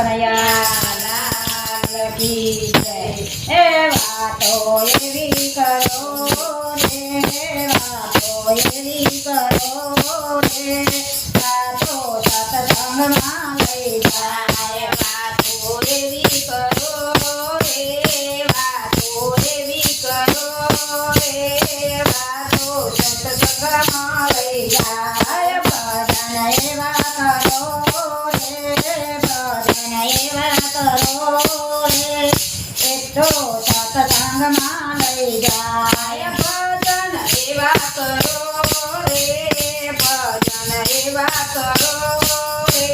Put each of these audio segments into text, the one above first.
કનૈયા લાલ કી જય એ વાતો એવી કરો રે વાતો એવી કરો રે વાતો સત્સંગમાં લઈ જાય વાતો એવી કરો રે વાતો એવી કરો રે વાતો સત્સંગમાં લઈ જાય ભજન એવા કરો રે ભજન એવા કરો રે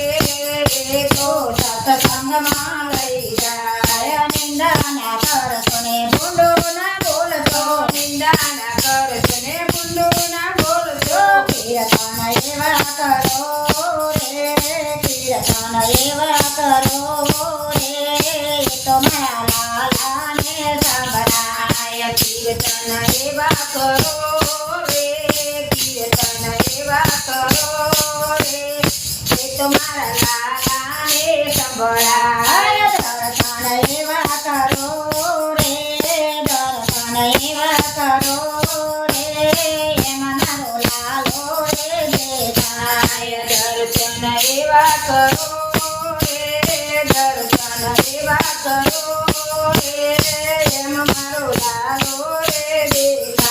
એ તો સત્સંગમાં લઈ જાય નિંદા ના કરશો ને ભૂંડો ના બોલશો નિંદા ના કરશો ને ભૂંડો ના બોલશો કીર્તન એવા કરો રે કીર્તન એવા કરો કરો રે કીર્તન એવા કરો રે એ તો દર્શન એવા કરો રે દર્શન એવા કરો રે એમાં મારો લાલો રે દેખાય દર્શન એવા કરો રે દર્શન એવા કરો રે એમાં મારો લાલો રે દેખાય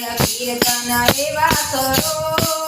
જાય કીર્તન એવા કરો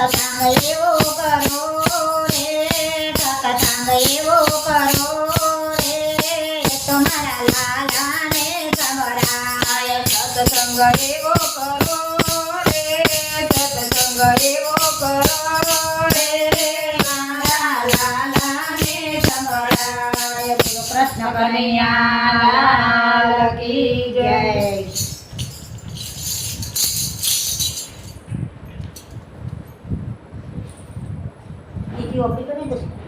સત્સંગ એવો કરો રે સત્સંગ એવો કરો રે તો મારા લાલાને સંભળાય સત્સંગ એવો કરો રે સત્સંગ એવો કરો રે મારા લાલાને બોલો કૃષ્ણ કનૈયા કી જય を繰り返す。